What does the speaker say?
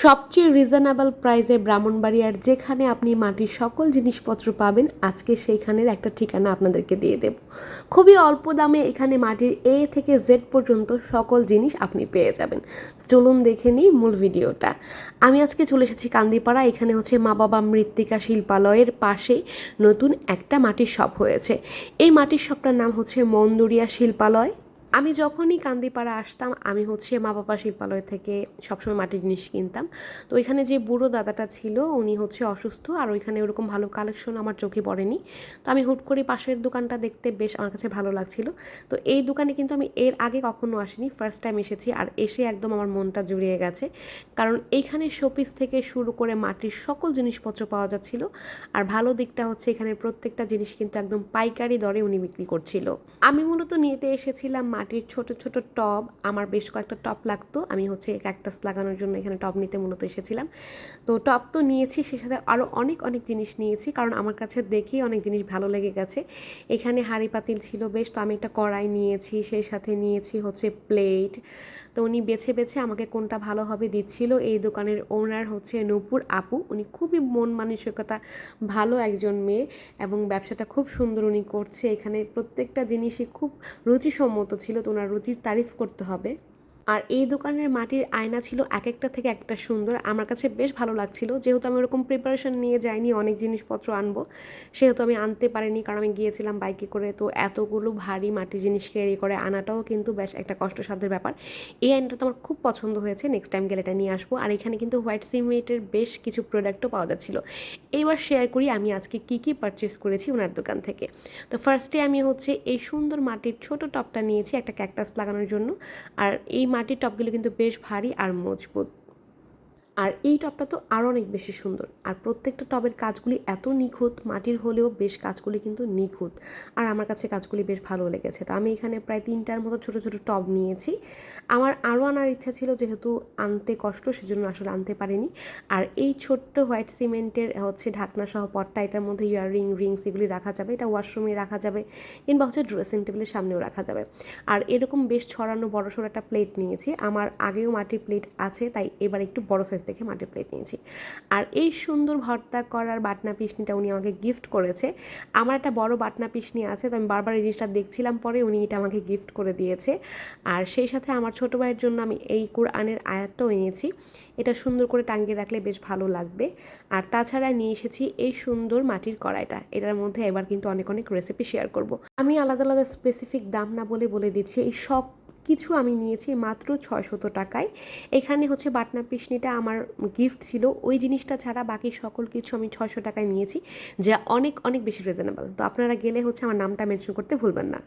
সবচেয়ে রিজনেবল প্রাইসে ব্রাহ্মণবাড়িয়ার যেখানে আপনি মাটির সকল জিনিসপত্র পাবেন, আজকে সেইখানের একটা ঠিকানা আপনাদেরকে দিয়ে দেব। খুবই অল্প দামে এখানে মাটির এ থেকে জেড পর্যন্ত সকল জিনিস আপনি পেয়ে যাবেন। চলুন দেখে নিই মূল ভিডিওটা। আমি আজকে চলে এসেছি কান্দিপাড়া, এখানে হচ্ছে মা বাবা মৃত্তিকা শিল্পালয়ের পাশেই নতুন একটা মাটির শপ হয়েছে। এই মাটির শপটার নাম হচ্ছে মন্দুরিয়া শিল্পালয়। আমি যখনই কান্দিপাড়া আসতাম, আমি হচ্ছে মা বাবা শিল্পালয় থেকে সবসময় মাটির জিনিস কিনতাম। তো ওইখানে যে বুড়ো দাদাটা ছিল, উনি হচ্ছে অসুস্থ, আর ওইখানে ওরকম ভালো কালেকশন আমার চোখে পড়েনি। তো আমি হুট করে পাশের দোকানটা দেখতে বেশ আমার কাছে ভালো লাগছিল। তো এই দোকানে কিন্তু আমি এর আগে কখনো আসিনি ফার্স্ট টাইম এসেছি, আর এসে একদম আমার মনটা জুড়িয়ে গেছে। কারণ এইখানে শোপিস থেকে শুরু করে মাটির সকল জিনিসপত্র পাওয়া যাচ্ছিল, আর ভালো দিকটা হচ্ছে এখানে প্রত্যেকটা জিনিস কিন্তু একদম পাইকারি দরে উনি বিক্রি করছিল। আমি মূলত নিতে এসেছিলাম মাটির ছোট ছোট টব, আমার বেশ কয়েকটা টপ লাগতো। আমি হচ্ছে ক্যাকটাস লাগানোর জন্য এখানে টব নিতে মূলত এসেছিলাম। তো টপ তো নিয়েছি, সে সাথে আরও অনেক অনেক জিনিস নিয়েছি, কারণ আমার কাছে দেখেই অনেক জিনিস ভালো লেগে গেছে। এখানে হাঁড়ি পাতিল ছিল বেশ, তো আমি একটা কড়াই নিয়েছি, সেই সাথে নিয়েছি হচ্ছে প্লেট তো উনি বেছে বেছে আমাকে কোনটা ভালো হবে দিচ্ছিল। এই দোকানের ওনার হচ্ছে নূপুর আপু। উনি খুবই মন মানসিকতা ভালো একজন মেয়ে এবং ব্যবসাটা খুব সুন্দর উনি করছে। এখানে প্রত্যেকটা জিনিসই খুব রুচিসম্মত ছিল। তো ওনার রুচির তারিফ করতে হবে। আর এই দোকানের মাটির আয়না ছিল এক একটা থেকে একটা সুন্দর। আমার কাছে বেশ ভালো লাগছিল। যেহেতু আমি ওরকম প্রিপারেশন নিয়ে যাইনি, অনেক জিনিসপত্র আনব, সেহেতু আমি আনতে পারিনি কারণ আমি গিয়েছিলাম বাইকে করে। তো এতগুলো ভারী মাটির জিনিস ক্যারি করে আনাটাও কিন্তু বেশ একটা কষ্টসাধ্যের ব্যাপার। এই আয়নাটা তো আমার খুব পছন্দ হয়েছে। নেক্সট টাইম গেলে এটা নিয়ে আসব। আর এখানে কিন্তু হোয়াইট সিমেন্টের বেশ কিছু প্রোডাক্টও পাওয়া যাচ্ছিল। এইবার শেয়ার করি আমি আজকে কী কী পারচেস করেছি ওনার দোকান থেকে। তো ফার্স্টে আমি হচ্ছে এই সুন্দর মাটির ছোট টপটা নিয়েছি একটা ক্যাকটাস লাগানোর জন্য। আর এই মাটির টপগুলো কিন্তু বেশ ভারী আর মজবুত। আর এই টবটা তো আরও অনেক বেশি সুন্দর। আর প্রত্যেকটা টবের কাজগুলি এত নিখুঁত, মাটির হলেও বেশ কাজগুলি কিন্তু নিখুঁত। আর আমার কাছে কাজগুলি বেশ ভালো লেগেছে। তো আমি এখানে প্রায় তিনটার মতো ছোটো ছোটো টব নিয়েছি। আমার আরও আনার ইচ্ছা ছিল যেহেতু আনতে কষ্ট, সেজন্য আসলে আনতে পারিনি। আর এই ছোট্ট হোয়াইট সিমেন্টের হচ্ছে ঢাকনা সহ পটটা, এটার মধ্যে ইয়াররিং, রিংস এগুলি রাখা যাবে। এটা ওয়াশরুমে রাখা যাবে কিংবা হচ্ছে ড্রেসিং টেবিলের সামনেও রাখা যাবে। আর এরকম বেশ ছড়ানো বড় সড়ো একটা প্লেট নিয়েছি। আমার আগেও মাটির প্লেট আছে, তাই এবার একটু বড় সাইজ দেখে মাটির প্লেট নিয়েছি। আর এই সুন্দর ভর্তা করার বাটনা পিসনিটা উনি আমাকে গিফট করেছে। আমার একটা বড় বাটনা পিসনি আছে, তো আমি বারবার এই জিনিসটা দেখছিলাম পরে উনি এটা আমাকে গিফট করে দিয়েছে। আর সেই সাথে আমার ছোটো ভাইয়ের জন্য আমি এই কোরআনের আয়াতটাও এনেছি। এটা সুন্দর করে টাঙ্গিয়ে রাখলে বেশ ভালো লাগবে। আর তাছাড়া নিয়ে এসেছি এই সুন্দর মাটির কড়াইটা। এটার মধ্যে এবার কিন্তু অনেক অনেক রেসিপি শেয়ার করব। আমি আলাদা আলাদা স্পেসিফিক দাম না বলে বলে দিচ্ছি, এই সব কিছু আমি নিয়েছি মাত্র ছয়শত টাকায়। এখানে হচ্ছে বাটনা পিসনিটা আমার গিফট ছিল। ওই জিনিসটা ছাড়া বাকি সকল কিছু আমি ছয়শো টাকায় নিয়েছি, যা অনেক অনেক বেশি রিজনেবল তো আপনারা গেলে হচ্ছে আমার নামটা মেনশন করতে ভুলবেন না।